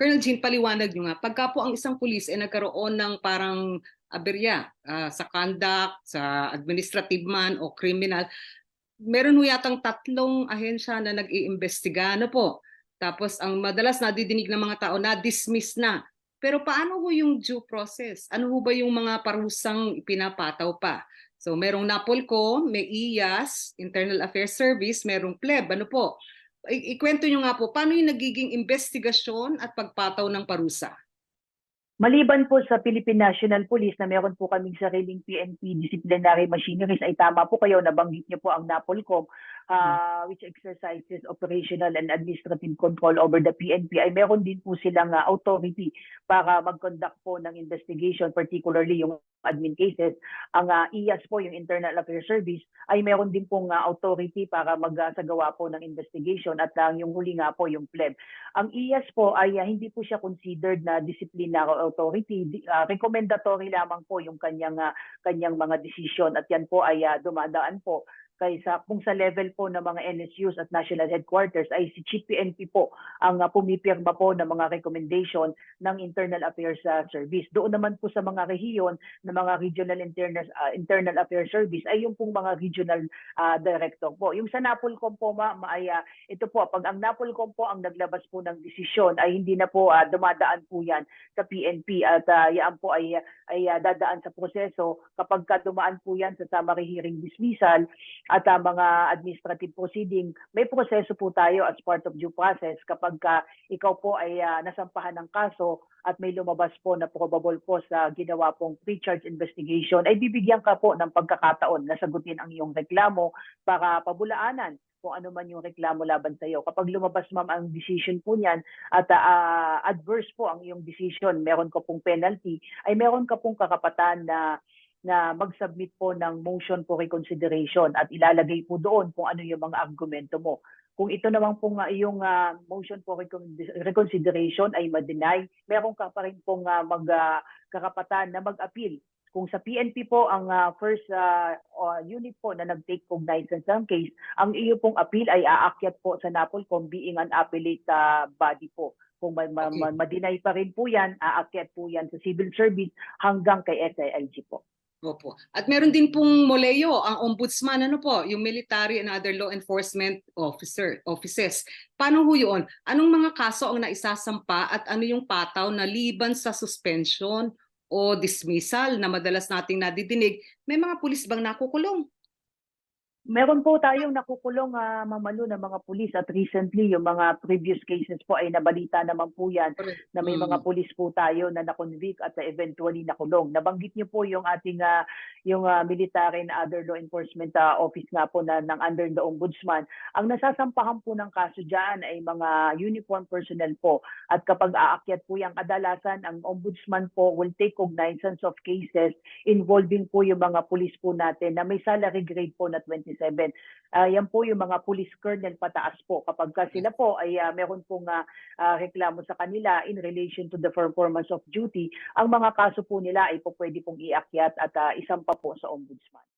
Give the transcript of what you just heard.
Colonel Jean, paliwanag nyo nga, pagka po ang isang pulis ay nagkaroon ng parang aberya ah, sa conduct, sa administrative man o criminal, meron ho yatang tatlong ahensya na nag-iimbestiga. Ano po? Tapos ang madalas nadidinig ng mga tao na dismiss na. Pero paano ho yung due process? Ano ho ba yung mga parusang ipinapataw pa? So merong NAPOLCO, may IAS, Internal Affairs Service, merong PLEB. Ano po? Ikwento nyo nga po, paano yung nagiging investigasyon at pagpataw ng parusa? Maliban po sa Philippine National Police na meron po kaming sariling PNP disciplinary machineries ay tama po kayo nabanggit niyo po ang NAPOLCOM uh, which exercises operational and administrative control over the PNP ay meron din po silang uh, authority para mag-conduct po ng investigation particularly yung admin cases. Ang uh, IAS po yung Internal Affairs Service ay meron din pong uh, authority para magsagawa po ng investigation at ang yung huli nga po yung PLEB. Ang IAS po ay uh, hindi po siya considered na disciplinary authority, uh, recommendatory lamang po yung kanyang uh, kanyang mga decision at yan po ay uh, dumadaan po kaysa kung sa level po ng mga NSUs at national headquarters ay si Chief PNP po ang uh, pumipirma po ng mga recommendation ng Internal Affairs uh, Service. Doon naman po sa mga rehiyon ng mga regional internal, uh, internal affairs service ay yung pong mga regional uh, director po. Yung sa Napolcom po ma, ay, ito po pag ang Napolcom po ang naglabas po ng desisyon ay hindi na po uh, dumadaan po yan sa PNP at uh, yan po ay ay uh, dadaan sa proseso kapag ka dumaan po yan sa summary hearing dismissal at uh, mga administrative proceeding, may proseso po tayo as part of due process kapag ka ikaw po ay uh, nasampahan ng kaso at may lumabas po na probable po sa ginawa pong pre-charge investigation, ay bibigyan ka po ng pagkakataon na sagutin ang iyong reklamo para pabulaanan kung ano man yung reklamo laban sa iyo. Kapag lumabas ma'am ang decision po niyan at uh, adverse po ang iyong decision, meron ka pong penalty, ay meron ka pong kakapatan na na mag-submit po ng motion for reconsideration at ilalagay po doon kung ano yung mga argumento mo. Kung ito naman po nga iyong uh, motion for recon- reconsideration ay ma-deny, meron ka pa rin pong uh, mag, uh, kakapatan na mag-appeal. Kung sa PNP po ang uh, first uh, uh, unit po na nag-take cognizance ng case, ang iyo pong appeal ay aakyat po sa NAPOLCOM being an appellate uh, body po. Kung ma- ma- Okay. ma- ma-deny pa rin po yan, aakyat po yan sa civil service hanggang kay SILG po. Opo. At meron din pong Moleo, ang ombudsman, ano po, yung military and other law enforcement officer, offices. Paano ho yun? Anong mga kaso ang naisasampa at ano yung pataw na liban sa suspension o dismissal na madalas nating nadidinig? May mga pulis bang nakukulong? Meron po tayong nakukulong uh, mamalo ng mga pulis at recently yung mga previous cases po ay nabalita naman po yan na may Mm. mga pulis po tayo na nakonvict at eventually nakulong. Nabanggit niyo po yung ating ah, yung ah, military and other law enforcement ah, office nga po na ng under the ombudsman. Ang nasasampahan po ng kaso diyan ay mga uniform personnel po at kapag aakyat po yung kadalasan ang ombudsman po will take cognizance of cases involving po yung mga pulis po natin na may salary grade po na 27. Ah, yan po yung mga police colonel pataas po kapag ka sila po ay ah, meron pong ah, ah, reklamo sa kanila in relation to the performance of duty, ang mga kaso po nila ay po pwede pong iakyat at ah, isang pa po sa ombudsman.